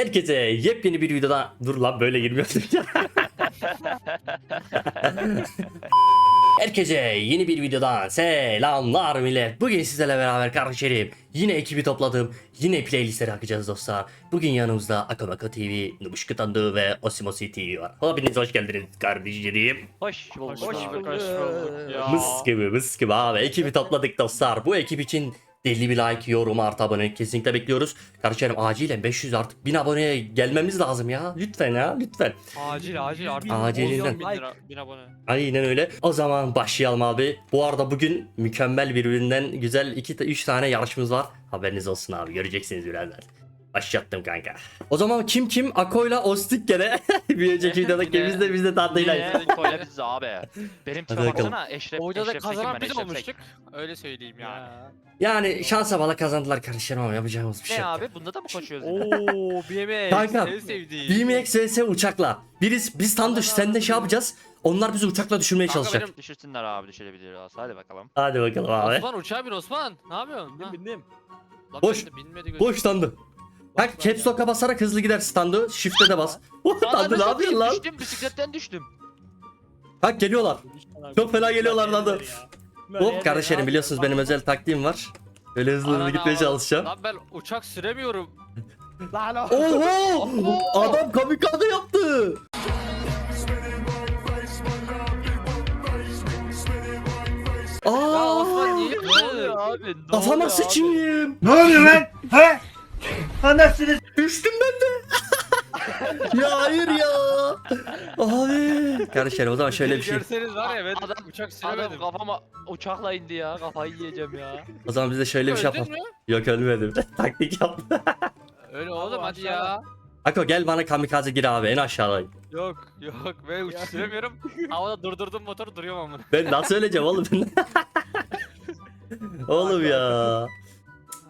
Herkese yepyeni bir videoda dur lan böyle girmiyordum ya. Herkese yeni bir videodan selamlar millet. Bugün sizlerle beraber kardeşlerim yine ekibi topladım. Yine playlistleri akacağız dostlar. Bugün yanımızda Akamaka TV, Nubuşku Tandı ve Osimosi TV var. Hepiniz hoş geldiniz kardeşlerim. Hoş bulduk. Hoş bulduk, hoş bulduk. Mıs gibi mıs gibi abi. Ekibi topladık dostlar. Bu ekip için deli bir like, yorum, artı abone kesinlikle bekliyoruz. Kardeşlerim acilen 500 artık 1000 aboneye gelmemiz lazım ya. Lütfen ya lütfen. Acil acil artık. Acilinden. Bin lira, bin abone. Aynen öyle. O zaman başlayalım abi. Bu arada bugün mükemmel birbirinden güzel 2 3 tane yarışımız var. Haberiniz olsun abi. Göreceksiniz birazdan. Başlattım kanka. O zaman kim kim? Ako'yla Ostik gene. bir önceki videodaki biz de biz de tatlıyla. Yine koyla biz abi. Benim tipe baksana Eşref, O videoda Eşref Tekin kazanan biz olmuştuk. Öyle söyleyeyim yani. Yani şansa bala kazandılar kardeşlerim ama yapacağımız bir şey Ne yok. abi bunda da mı koşuyoruz yine? Oo BMX. Kanka, En sevdiğim. BMX vs uçakla. Biriz biz tam düş sen de şey yapacağız. Onlar bizi uçakla düşürmeye Kanka çalışacak. benim- Düşürsünler abi düşürebilir. Hadi bakalım. Hadi bakalım abi. Osman uçağa bin Osman. Ne yapıyorsun? Bindim Ha? bindim. Lan Boş- ben de binmedi gözüm. Boş tandı. Kanka caps lock'a basarak hızlı gider standı. Shift'e de bas. Oh, tandı ne yapıyorsun lan? Düştüm bisikletten düştüm. Kanka geliyorlar. Çok fena geliyorlar lan da. Hop kardeşlerim biliyorsunuz benim özel taktiğim var. Böyle hızlı hızlı gitmeye çalışacağım. Lan ben uçak süremiyorum. Lan o. Oho! Adam kamikaze yaptı. Ya Aa! Osman niye Ne abi? Kafama oluyor abi? sıçayım. Ne oluyor lan? He? Anasını Düştüm ben de. Ya hayır ya. Abi. Kardeşlerim o zaman şöyle bir şey. Görseniz var ya ben Adam- uçak Adam süremedim. kafama uçakla indi ya. Kafayı yiyeceğim ya. O zaman biz de şöyle bir şey yapalım. Yok ölmedim. Taktik yaptım. Öyle oğlum hadi ya. Ako gel bana kamikaze gir abi en aşağıdayım. Yok yok ben uçak süremiyorum. Havada durdurdum motoru duruyorum ama. Ben nasıl öleceğim oğlum? oğlum ya.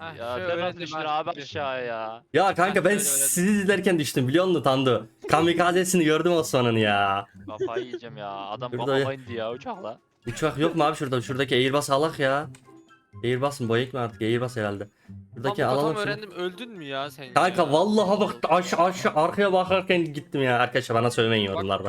Heh, Ya şöyle öğrendim düştün abi aşağıya ya? Ya kanka ben öyle öyle. sizi izlerken düştüm biliyor musun Tandu? Kamikazesini gördüm Osman'ın ya. Kafayı yiyeceğim ya. Adam Şurada kafama indi ya uçakla. Uçak yok mu abi şurada? Şuradaki Airbus alak ya. Airbus mı boyek mi artık? Airbus herhalde. Şuradaki Tam alalım şunu. öğrendim öldün mü ya sen? Kanka ya? vallahi bak aşağı aşağı arkaya bakarken gittim ya. Arkadaşlar bana söylemeyin yorumlarda.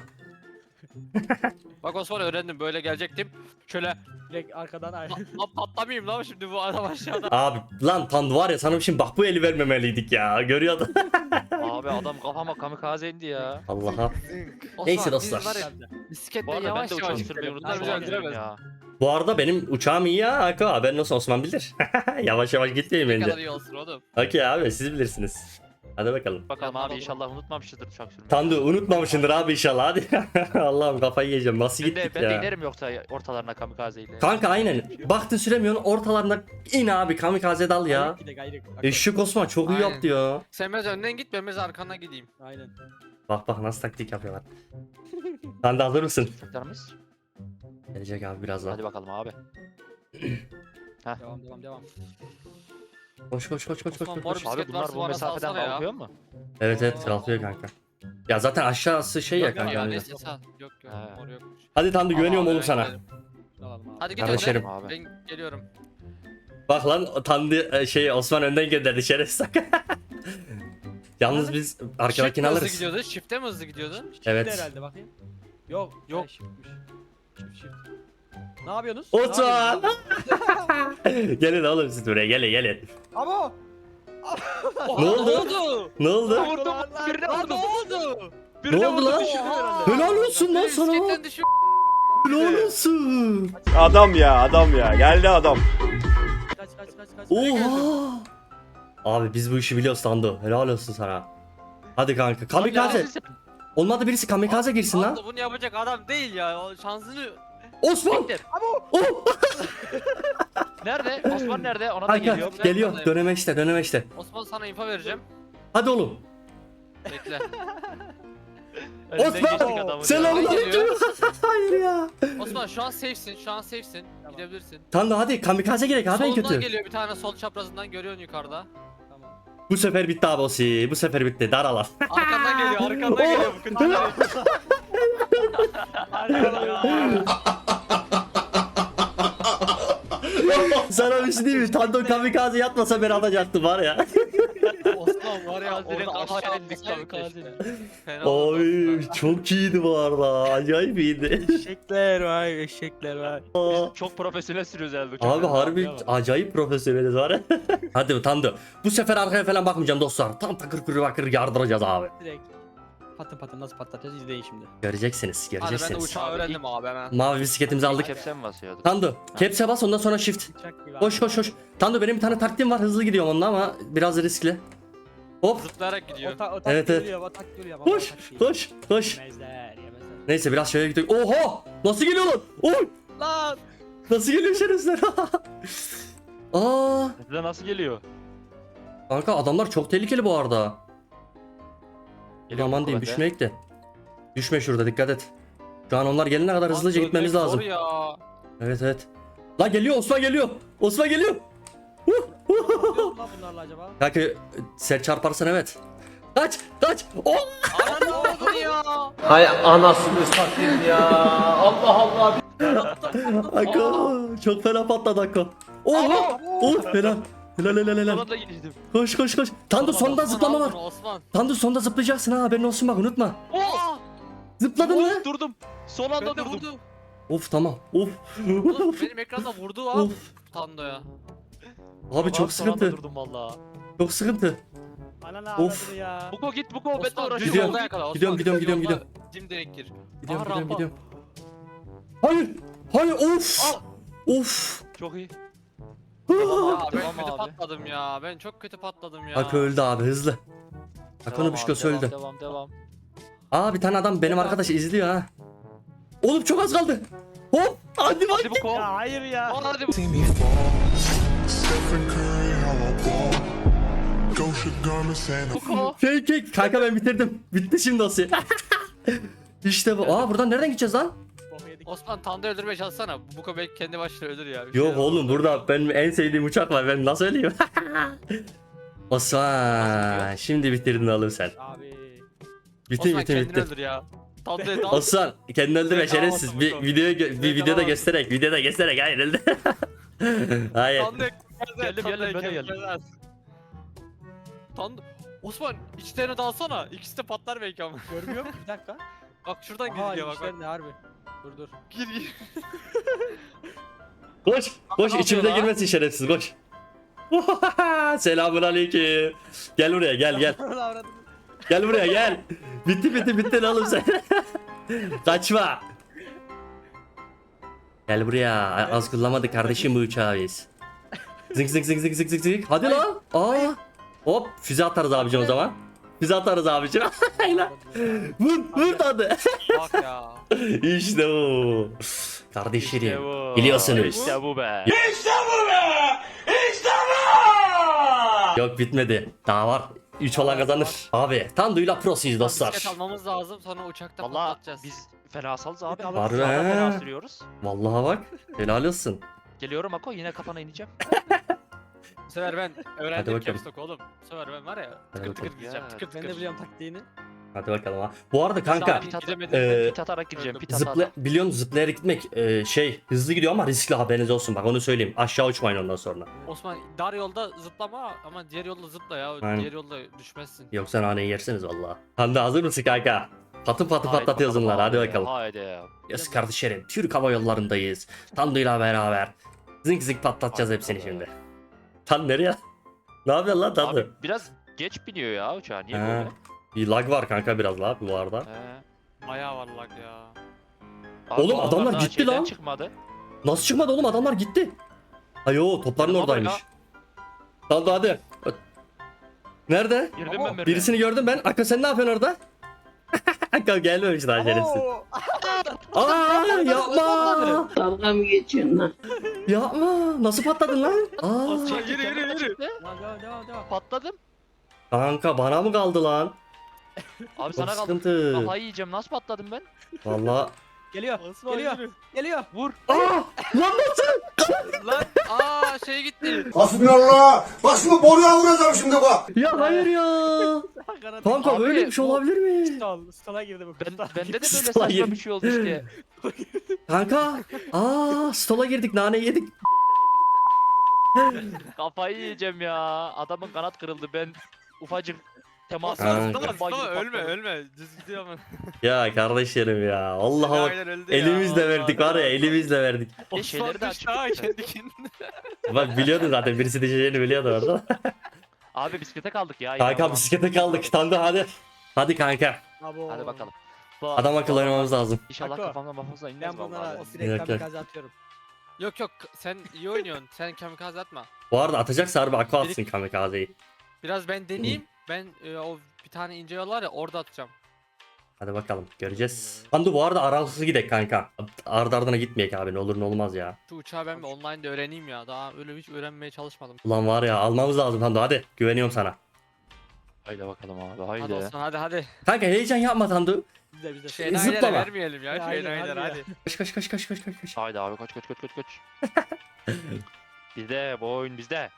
Bak Osman öğrendim böyle gelecektim. Şöyle Direkt arkadan ay. lan patlamayayım lan şimdi bu adam aşağıda. Abi lan Tandu var ya sana şimdi bak bu eli vermemeliydik ya. Görüyordun. Abi adam kafama kamikaze indi ya. Allah'a. Osman, Neyse biz dostlar. var ya, Bu Bisikletle arada ben yavaş de yavaş sürmeyi unuttum. Harbiden ya. Bu arada benim uçağım iyi ya Ako. Haberin olsun Osman bilir. yavaş yavaş gitmeyin Ne kadar bence. iyi olsun oğlum. Okey abi siz bilirsiniz. Hadi bakalım. Bakalım abi inşallah unutmamışızdır uçak sürmeyi. Tandu unutmamışsındır abi inşallah hadi. Allah'ım kafayı yiyeceğim. Nasıl Ben de, gittik ben de ya? inerim yoksa ortalarına kamikazeyle. Kanka aynen. Baktın süremiyorsun ortalarında in abi kamikaze dal ya. Gayrık. Eşek Osman çok iyi Aynen. yaptı ya. Sen biraz önden git ben biraz arkandan gideyim. Aynen. Bak bak nasıl taktik yapıyorlar. De hazır mısın? Uçaklarımız. Gelecek abi birazdan. Hadi bakalım abi. Devam devam devam. Koş koş koş koş koş Osman, koş. koş. bisiklet Abi bunlar varsa bu bana mesafeden salsana ya. kalkıyor mu? Evet evet kalkıyor kanka. Ya zaten aşağısı şey ya Yok kanka. ya aynen. neyse sal. Yok yok He. mor yokmuş. Hadi Tandu güveniyorum Ama oğlum ben sana. gidelim. Şunu alalım abi. Hadi git Kardeşlerim. önden. Abi. Ben geliyorum. Bak lan Tandu e, şey Osman önden gönderdi şerefsiz. Yalnız biz Shift arkadakini mi hızlı alırız. gidiyordu? Shift'e mi hızlı gidiyordu? Shift Evet. herhalde bakayım. Yok. Yok. Yok. Shift'miş. Shift shift. Ne yapıyorsunuz? Yapıyorsunuz? gelin oğlum siz buraya gelin gelin. Ama. Ne oldu? oldu? Ne oldu? Vurdum. Birine Lan ne vurdum. oldu? Ne oldu lan? düşürdüm herhalde. Helal olsun lan sana. Bisikletten. Helal olsun. Adam ya adam ya geldi adam. Kaç kaç kaç kaç. Oha. Abi biz bu işi biliyoruz Tandu. Helal olsun sana. Hadi kanka. Kamikaze. Olmadı birisi kamikaze girsin lan. Bunu yapacak adam değil ya. O şansını... Osman. Oh. Nerede? Osman nerede? Ona da Kanka geliyor. geliyor. Döneme işte döneme işte. Osman sana info vereceğim. Hadi oğlum. Bekle. Önünden Osman, geçtik adamın Selamun ya. Hayır ya. Osman şu an safe'sin. Şu an safe'sin. Gidebilirsin. Tandu hadi kamikaze gerek abi en Solundan kötü. geliyor bir tane sol çaprazından görüyorsun yukarıda. Tamam. Bu sefer bitti abi Osi. Bu sefer bitti. Dar alan. Arkandan geliyor, arkandan geliyor bu kıntı. Sana bir şey diyeyim mi? Tandu kamikaze yatmasa beni atacaktı var ya. Osman var ya Direkt orada aşağı aşağı indik. Fena Ay aslında. çok iyiydi bu arada. Acayip iyiydi. Eşekler var, eşekler var. Aa. Çok profesyonel sürüyoruz herhalde. Abi harbi acayip profesyoneliz var. ya. Hadi Tandu. Bu sefer arkaya falan bakmayacağım dostlar. Tam takır kuru bakır yardıracağız abi. Direkt. Patın patın nasıl patlatacağız izleyin şimdi. Göreceksiniz, Hadi ben de göreceksiniz. uçağı öğrendim abi hemen. Mavi bisikletimizi aldık. Kepse mi basıyordu? Tandu, kepse bas ondan sonra shift. Uçak gibi. Koş koş koş. Tandu benim bir tane taktiğim var. Hızlı gidiyorum onunla ama biraz riskli. Hop. Zıplayarak gidiyor. O, ta, o tak Evet, evet. geliyor, o tak geliyor. baba, Koş, o koş, koş. Yemezler, yemezler. Neyse biraz şöyle gidiyor. Oha! Nasıl geliyor lan? Oy! Lan! Nasıl geliyor şerefsizler? Aa! Size nasıl geliyor? Kanka adamlar çok tehlikeli bu arada. Geliyor Aman diyeyim kuvvete? düşmeyek de. Düşme şurada dikkat et. Şu an onlar gelene kadar hızlıca gitmemiz lazım. ya. Evet evet. La geliyor Osman geliyor. Osman geliyor. Ne bunlarla acaba? Kanka çarparsan evet. Kaç kaç. Oh! Ana ne oldu ya? Hay anasını satayım ya. Allah Allah. Ako çok fena patladı Ako. Oha! Oh helal. Helal helal helal. Sonunda giriştim. Koş koş koş. Tandu sonda Osman, zıplama al var. bunu, Osman. Tandu sonda zıplayacaksın ha haberin olsun bak unutma. Oh! Zıpladın mı? Oh, durdum. Son anda Ben de durdum. vurdu. Of tamam. Of. Oğlum benim ekranda vurdu abi. of. Tando'ya. Abi çok son anda sıkıntı. durdum valla. Çok sıkıntı. Ananı Of. avradı ya. Buko git Buko ben de Osman uğraşıyorum. Gidiyorum, yolda yakala. Osman, gidiyorum, gidiyorum, gidiyorum, yolda Dimdirek gir. Gidiyorum Aha, gidiyorum rampa. gidiyorum. Hayır. Hayır of. Of. Çok iyi. Ya ben Devam kötü abi. patladım ya. Ben çok kötü patladım ya. Ak öldü abi hızlı. Devam Akon'u abi, Bişkos devam, öldü. Devam devam. Aa bir tane adam benim arkadaş izliyor ha. Oğlum çok az kaldı. Hop. Hadi bak. Hadi. Ya hayır ya. Aa, Hadi bu. see me fall. Stephen Curry, how I ball. Gosha Garment saying I'm Buko. Fake fake. Kanka ben bitirdim. Bitti şimdi dosya. işte bu. Aa buradan nereden gideceğiz lan? Osman Tando'yu öldürmeye çalışsana. Bu kadar belki kendi başına ölür ya. Bir Yok şeyler oğlum burada benim en sevdiğim uçak var. Ben nasıl öleyim? Osman şimdi bitirdin oğlum sen. Abi. Bitti Osman bitti kendini bitti. öldür ya. Tando'yu. Osman kendini öldürme Ben şerefsiz. Bir gö- bir Ben videoda tamam. göstererek, videoda göstererek hayır öldü. hayır. Tando'yu Geldim, geldim, ben de geldim. Tando. Osman içlerine dalsana. İkisi de patlar belki ama. Görmüyor musun? Bir dakika. Bak şuradan Aha gözüküyor bak. bak. ne harbi. Dur dur. Gir gir. Koş, koş yapıyor lan? girmesin şerefsiz koş. Selamun aleyküm. Gel buraya gel gel. Gel buraya gel. Bitti bitti bitti oğlum sen. Kaçma. Gel buraya. Az kullanmadık kardeşim bu uçağı biz. Zık zık zık zık zık zık zık. Hadi lan. Aa. Hop füze atarız abicim o zaman. Füze atarız abicim. Hayla. vur vur tadı. Bak ya. işte bu. Kardeşlerim. İşte bu. Biliyorsunuz. İşte bu be. Yok bitmedi. Daha var. 3 olan kazanır. Abi Tandu'yla prosuyuz dostlar. Bisiklet almamız lazım sonra uçakta Valla patlatacağız. biz fenasalız abi. Harbi fena sürüyoruz. Vallahi bak. Helal olsun. Geliyorum Ako yine kafana ineceğim. Bu sefer ben öğrendim bakalım. Capstock oğlum. Bu sefer ben var ya tıkır tıkır bakalım. gideceğim Ya, tıkır Ben tıkır. de biliyorum taktiğini. Hadi bakalım ha. Bu arada kanka Pit at- Gidemedim ben pit atarak gideceğim. Pit atarak. zıpla biliyorsun zıplayarak gitmek e, şey hızlı gidiyor ama riskli haberiniz olsun bak onu söyleyeyim. Aşağı uçmayın ondan sonra. Osman dar yolda zıplama ama diğer yolda zıpla ya. Aynen. Diğer yolda düşmezsin. Yoksa naneyi yersiniz vallahi. Hande hazır mısın kanka? Patı patı Haydi patlatıyoruz bakalım bunları hadi abi, bakalım. Haydi. Yes kardeşlerim Türk Hava Yolları'ndayız. Tandu'yla beraber. Zınk zınk patlatacağız hepsini bakalım. şimdi. Tan nereye? Ne yapıyorsun lan? Abi biraz geç biniyor ya uçağı. Niye He. böyle? Bir lag var kanka biraz la bu arada. He. Ayağı var lag ya. Abi Oğlum bu adamlar daha gitti şeyden lan. çıkmadı. Nasıl çıkmadı oğlum adamlar gitti. Ayo topların Baba oradaymış. Tandu hadi. Nerede? Girdim Ama ben. Birisini gördüm ben. Akka sen ne yapıyorsun orada? Akka gelmemiş daha şerefsiz. Aa yapma. Dalga mı geçiyorsun lan? Yapma. Nasıl patladın lan? Aa. Yürü yürü yürü. Lan devam devam devam. Patladım. Kanka bana mı kaldı lan? Abi Çok sana kaldı. sıkıntı. Kafayı yiyeceğim. Nasıl patladım ben? Valla. Geliyor. Osman Geliyor. yürü. Geliyor. Vur. Aa! Lan nasıl? Lan aa şey gitti. Hasbinallah. Bak şimdi boruya vuracağım şimdi bak. Ya hayır ya. Kanka Abi, böyle bir şey bu- olabilir mi? Stall. Stall'a girdi bu. Ben, bende de böyle Slime. saçma bir şey oldu işte. Kanka. Aa stola girdik nane yedik. Kafayı yiyeceğim ya. Adamın kanat kırıldı ben. ufacık temas. Kanka. Mustafa Mustafa ölme ölme. Düz gidiyor ama. Ya kardeşlerim ya. Aynen öldü ya, Elimizle Allah verdik var ya Allah. elimizle verdik. E, şeyleri Osman de açık. ha kendi kendine. Bak biliyordun zaten birisi düşeceğini biliyordu orada. Abi bisiklete kaldık ya. Kanka inanılmaz. bisiklete kaldık. Tanrı hadi. Hadi kanka. Abo. Hadi bakalım. Adam akıllı oynamamız lazım. İnşallah Ako. kafamdan mahfuzla inmez Ben vallahi. bunlara direkt Yok, yok. kamikaze atıyorum. Yok yok sen iyi oynuyorsun. Sen kamikaze atma. Bu arada atacaksa harbi akı atsın kamikazeyi. Biraz ben deneyeyim. Ben e, o bir tane ince yol var ya orada atacağım. Hadi bakalım göreceğiz. Tandu bu arada aralıksız gidek kanka. Ardı ardına gitmeyek abi ne olur ne olmaz ya. Şu uçağı ben bir online'da öğreneyim ya. Daha öyle hiç öğrenmeye çalışmadım. Ulan var ya almamız lazım Tandu hadi güveniyorum sana. Haydi bakalım abi Hadi haydi. Osman hadi hadi. Kanka heyecan yapma Tandu. Biz de biz de. Şu E, enayilere zıplama. vermeyelim ya. Aynen, enayiler hadi hadi. Koş koş koş koş koş koş koş. Haydi abi koç koç koç koç koç. bizde bu oyun bizde.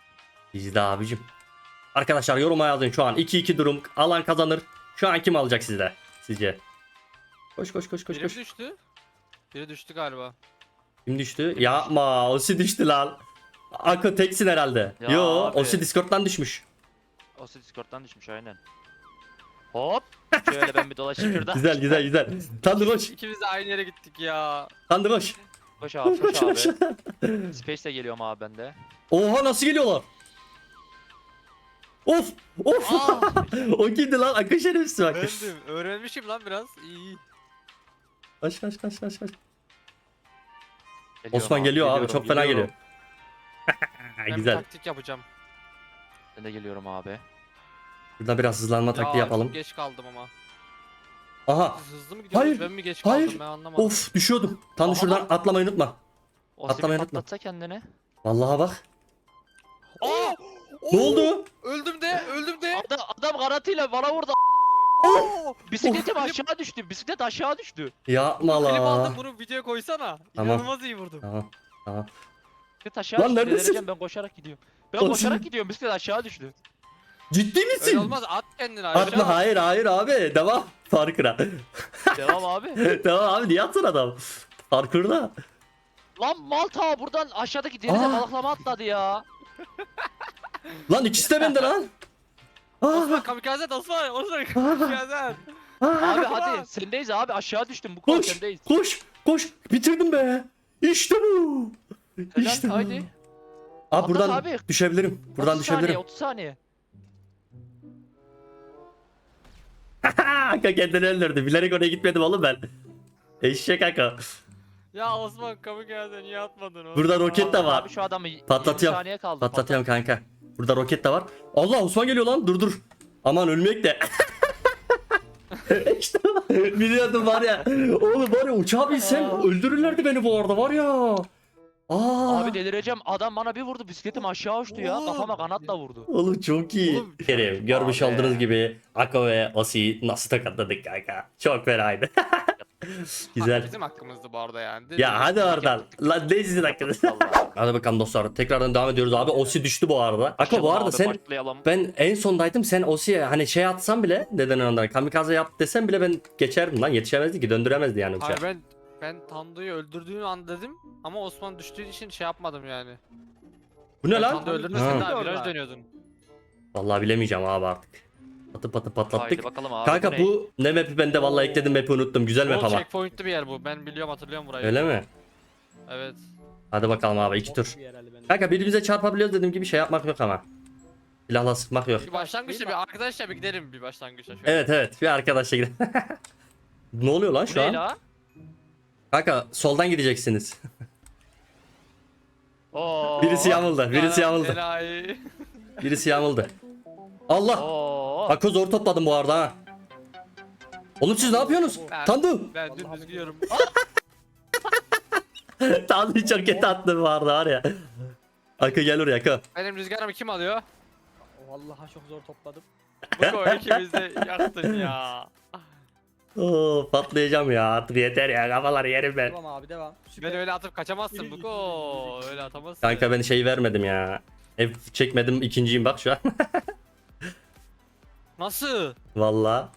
Bizde abicim. Arkadaşlar yoruma yazın şu an 2-2 durum alan kazanır. Şu an kim alacak sizde sizce? Koş koş koş koş Biri koş. düştü? Biri düştü galiba. Kim düştü? Yapma Osi düştü lan. Ako teksin herhalde. Ya Yo abi. Osi Discord'dan düşmüş. O Discord'dan düşmüş aynen. Hop. Şöyle ben bir dolaşayım şurada. Güzel güzel güzel. Tandu koş. İkimiz de aynı yere gittik ya. Tandu koş. Koş abi Koş abi. koş. Space'le geliyorum abi ben de. Oha nasıl geliyorlar? Of of. O kimdi lan? Akın şerefsiz bak. öğrendim. Öğrenmişim lan biraz. İyi. Kaç kaç kaç kaç kaç. Osman abi, geliyor abi geliyorum, çok fena geliyor. Ben güzel. taktik yapacağım. Ben de geliyorum abi. Burada biraz hızlanma taktiği Ya, yapalım. Çok geç kaldım ama. Aha. Siz hızlı mı gidiyorsunuz Hayır, ben mi geç hayır. kaldım ben anlamadım. Of düşüyordum. Tandu Aha. şuradan atlamayı unutma. O Atlamayı unutma. patlatsa kendini. Vallahi bak. Aa! Ne oldu? Öldüm de öldüm de. Adam, adam kanatıyla bana vurdu. Oo! Bisikletim aşağı düştü. Bisiklet aşağı düştü. Yapma Klip aldım la. bunu videoya koysana. Tamam. İnanılmaz iyi vurdum. Tamam. Tamam. Bisiklet aşağı Lan düştü. neredesin? delireceğim, Ben koşarak gidiyorum. Ben Oğlum koşarak gidiyorum. Bisiklet aşağı düştü. Ciddi Öyle misin? olmaz at kendini aşağı. Atma hayır hayır abi. Devam. Parkura. Devam abi. Tamam abi niye atsın adam? Parkurda. Lan Malta buradan aşağıdaki denize Aa. balıklama atladı ya. Lan ikisi de bende lan. Osman Aa, kamikaze at Osman. Osman kamikaze aa. Abi hadi sendeyiz abi aşağı düştüm. Bu kol Koş. sendeyiz. Koş. Koş. Bitirdim be. İşte bu. Helal, İşte bu. haydi. Abi Atlat buradan abi. düşebilirim. Buradan 30 saniye düşebilirim. 30 saniye. Kanka kendini öldürdü. Bilerek oraya gitmedim oğlum ben. Eşek kanka. Ya Osman kamikaze niye atmadın onu? Burada roket de var. Abi şu adamı 20 Patlatıyorum. saniye kaldı. Patlatıyorum kanka. Burada roket de var. Allah Osman geliyor lan. Dur dur. Aman ölmek de. işte biliyordum var ya. Oğlum var ya uçağa binsem öldürürlerdi beni bu arada var ya. Aa. Abi delireceğim. Adam bana bir vurdu. Bisikletim aşağı uçtu ya. Oğlum. Kafama kanatla vurdu. Oğlum çok iyi. Oğlum, Kerim görmüş abi. olduğunuz gibi Ako ve Osi'yi nasıl tokatladık kanka. Çok fenaydı. Güzel. Bizim hakkımızdı bu arada yani. Ya hadi oradan. Lan ne sizin hakkınız? Hadi bakalım dostlar. Tekrardan devam ediyoruz abi. Osi düştü bu arada. Ako bu arada abi, sen başlayalım. ben en sondaydım. Sen Osi'ye hani şey atsan bile neden ondan kamikaze yap desem bile ben geçerdim lan. Yetişemezdi ki döndüremezdi yani uçağı. Hayır ben ben Tando'yu öldürdüğünü an dedim ama Osman düştüğü için şey yapmadım yani. Bu ne Ben lan? Tando'yu öldürme sen daha viraj dönüyordun. Vallahi bilemeyeceğim abi artık. Patı patı patlattık. Bakalım abi. Kanka ne? bu ne map'i bende vallahi ekledim map'i unuttum. Güzel map Bol ama. checkpoint'li bir yer bu. Ben biliyorum hatırlıyorum burayı. Öyle mi? Evet. Hadi bakalım abi iki tur. Kanka birbirimize çarpabiliyoruz dediğim gibi şey yapmak yok ama. Silahla sıkmak yok. Bir başlangıçta bir arkadaşla bir gidelim bir başlangıçta şöyle. Evet evet bir arkadaşla gidelim. ne oluyor lan Bu şu ne an? la? Kanka soldan gideceksiniz. Oo. Birisi yamuldu, birisi Ya, yamuldu. enayi. Birisi yamuldu. Allah! Oo. Ako zor topladım bu arada ha. Oğlum siz ne yapıyorsunuz? Ben- Tandu! Ben dümdüz gidiyorum. Tandu'yu çok kötü attım bu arada var ya. Ako gel oraya Ako. Benim rüzgarımı kim alıyor? Vallahi çok zor topladım. Bu ikimiz de yaktın ya. Oo, patlayacağım ya artık yeter ya kafaları yerim ben. Devam abi devam. Süper. Beni öyle atıp kaçamazsın Yürü, Buko. Öyle atamazsın. Kanka ben şey vermedim ya. Ev çekmedim ikinciyim bak şu an. Nasıl? Valla.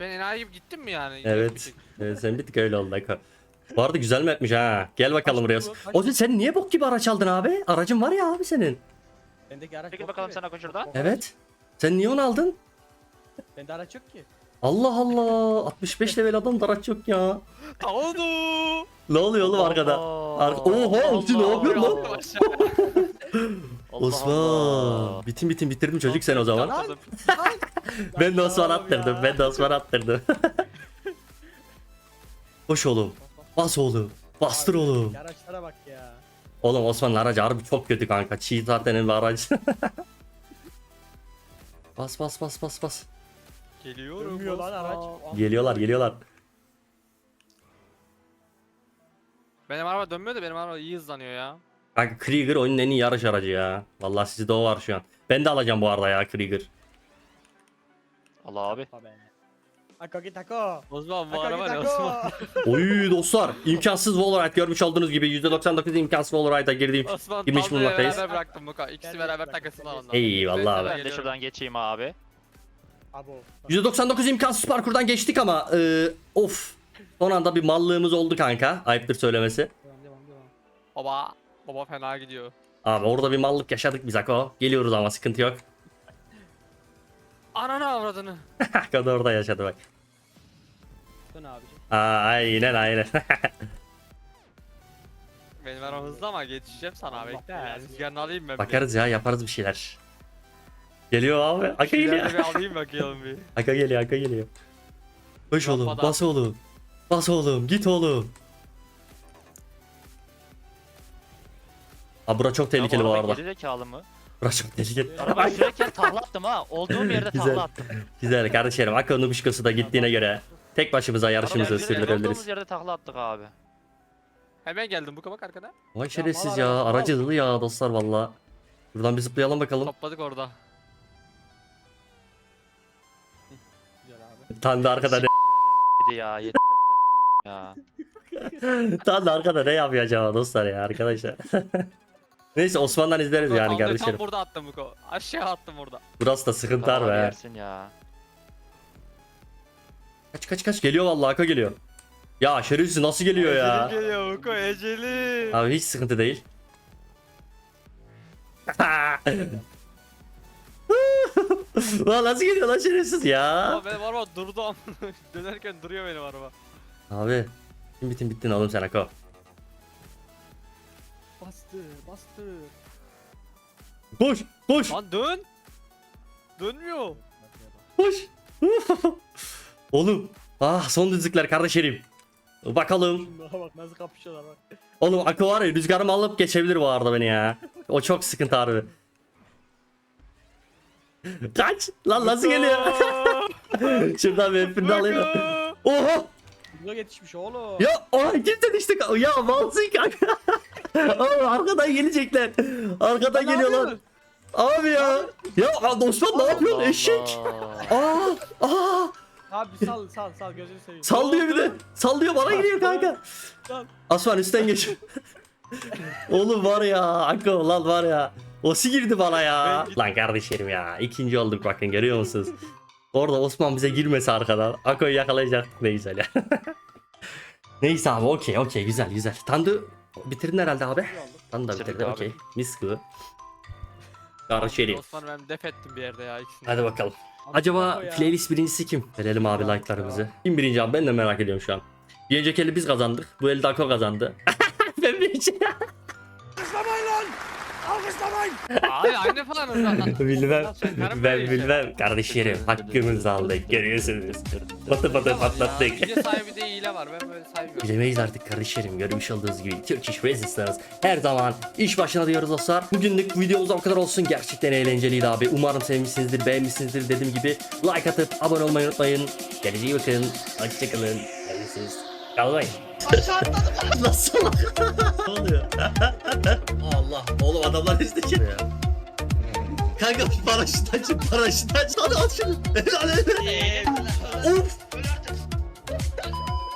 Ben enayi gibi gittim mi yani? Evet. evet. Sen bir tık öyle oldu Ako. Bu arada güzel mapmiş ha. Gel bakalım buraya. bu, kaç- O zaman sen niye bok gibi araç aldın abi? Aracın var ya abi senin. Bendeki araç Peki bakalım gibi. sana koşurdan. Bok- Evet. Sen niye onu aldın? Bende araç yok ki. Allah Allah. 65 level adam da araç yok ya. Oldu. Ne oluyor oğlum arkada? Arka... Oha Ulti ne yapıyorsun lan? Osman. Bitin bitin bitirdim çocuk sen o zaman. Ben de Osman attırdım. Ben de Osman attırdım. Koş oğlum. Bas oğlum. Bastır oğlum. Araçlara bak ya. Oğlum Osman'ın aracı harbi çok kötü kanka. Çiğ zaten bir aracı. bas bas bas bas bas. Geliyorum. Dönmüyor lan araç. Geliyorlar geliyorlar. Benim araba dönmüyor da benim araba iyi hızlanıyor ya. Kanka Krieger oyunun en iyi yarış aracı ya. Vallahi sizde o var şu an. Ben de alacağım bu arada ya Krieger. Allah abi. Tabii. Ako git ako. Osman bu araba ne. Osman? Oy dostlar imkansız Valorant görmüş olduğunuz gibi %99 imkansız Valorant'a girdiğim Osman girmiş Tanrı'yla bulunmaktayız. beraber bıraktım bu kadar. İkisi Gel, beraber gel, takılsınlar gel. ondan. Eyvallah Ben abi. de Ben de geliyorum. şuradan geçeyim abi. Abo. %99 imkansız parkurdan geçtik ama e, of. Son anda bir mallığımız oldu kanka. Ayıptır söylemesi. Devam devam devam. Baba. Baba fena gidiyor. Abi orada bir mallık yaşadık biz Ako. Geliyoruz ama sıkıntı yok. Ananı avradını. Ako da orada yaşadı bak. Dön abicim. Aa, aynen aynen. Benim araba hızlı ama geçeceğim sana Allah bekle. Rüzgarını alayım ben bir. Bakarız ya yaparız bir şeyler. Geliyor abi. Aka geliyor. bir alayım bakayım bir. Aka geliyor Aka geliyor. Koş oğlum bas oğlum. Bas oğlum git oğlum. Abi bura çok tehlikeli bu arada. Geri zekalı mı? Bura çok tehlikeli. Araba sürerken takla attım ha. Olduğum yerde Güzel. takla attım. Güzel kardeşlerim. Akı Nubişkosu da gittiğine göre tek başımıza yarışımızı sürdürebiliriz. Olduğumuz yerde takla attık abi. Hemen geldim bu kabak arkada. Vay şerefsiz ya. Aracı hızlı ya dostlar valla. Buradan bir zıplayalım bakalım. Topladık orada. Tan da arkada ne? Ya yet ya. Tan da arkada ne yapıyor acaba dostlar ya arkadaşlar. Neyse Osman'dan izleriz yani Tam kardeşlerim. Tam burada attım bu ko. Aşağı attım burada. Burası da sıkıntı var be. yersin ya. Kaç kaç kaç geliyor vallahi Aka geliyor. Ya şerefsiz nasıl geliyor ya? Eceli geliyor bu ko eceli. Abi hiç sıkıntı değil. lan nasıl geliyor lan şerefsiz ya? Ama benim araba durdu ama dönerken duruyor benim araba. Abi. Bitin bitin bittin oğlum sen Ako. Bastı bastı. Koş koş Lan dön. Dönmüyor. koş. oğlum. Ah son düzlükler kardeşlerim. Bakalım. Şunlara bak nasıl kapışıyorlar bak. Oğlum Ako var ya rüzgarımı alıp geçebilir bu arada beni ya. O çok sıkıntı harbi. Kaç. Lan nasıl geliyor? Şuradan bir hepini alayım. Oha. Hızla yetişmiş oğlum. Ya ona kimse düştü. Ya malsın kanka. Oğlum arkadan gelecekler. Arkadan Ne geliyorlar. yapıyorsun? Abi ya. Ya Osman ne yapıyorsun eşek? Aa, aa. Abi sal sal sal gözünü seveyim. Sallıyor bir de. Sallıyor bana geliyor kanka. Sal. Osman üstten geç. Oğlum var ya. Akko lan var ya. Osi girdi bana ya. Lan kardeşlerim ya. ikinci olduk bakın görüyor musunuz? Orada Osman bize girmese arkadan. Ako'yu yakalayacaktık ne güzel ya. Neyse abi okey okey güzel güzel. Tandu bitirdin herhalde abi. Tandu da Bitirdik bitirdi abi. okey. Mis gibi. Kardeşlerim. Osman ben def ettim bir yerde ya ikisini. Hadi bakalım. Acaba playlist birincisi kim? Verelim abi like'larımızı. Kim birinci abi ben de merak ediyorum şu an. Bir önceki eli biz kazandık. Bu elde Ako kazandı. ben birinci. Abi aynı falan orada. bilmem. Ben bilmem. Kardeşlerim hakkımızı aldık. Görüyorsunuz. Patı patı patlattık. Video sahibi de hile var ben böyle saymıyorum. Bilemeyiz artık kardeşlerim. Görmüş olduğunuz gibi Turkish Resistance her zaman iş başına diyoruz dostlar. Bugünlük videomuz o kadar olsun. Gerçekten eğlenceliydi abi. Umarım sevmişsinizdir, beğenmişsinizdir dediğim gibi. Like atıp abone olmayı unutmayın. İyi bakın. Hoşçakalın. Sevmişsiniz. Kalmayın. Nasıl? ne oluyor? Allah. Oğlum adamlar izleyecek ya. Kanka paraşüt açın, paraşüt aç. Hadi aç şunu. Helal helal. Of.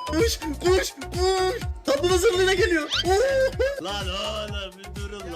Kuş, kuş, kuş. Tablımın zırhına geliyor. Lan oğlum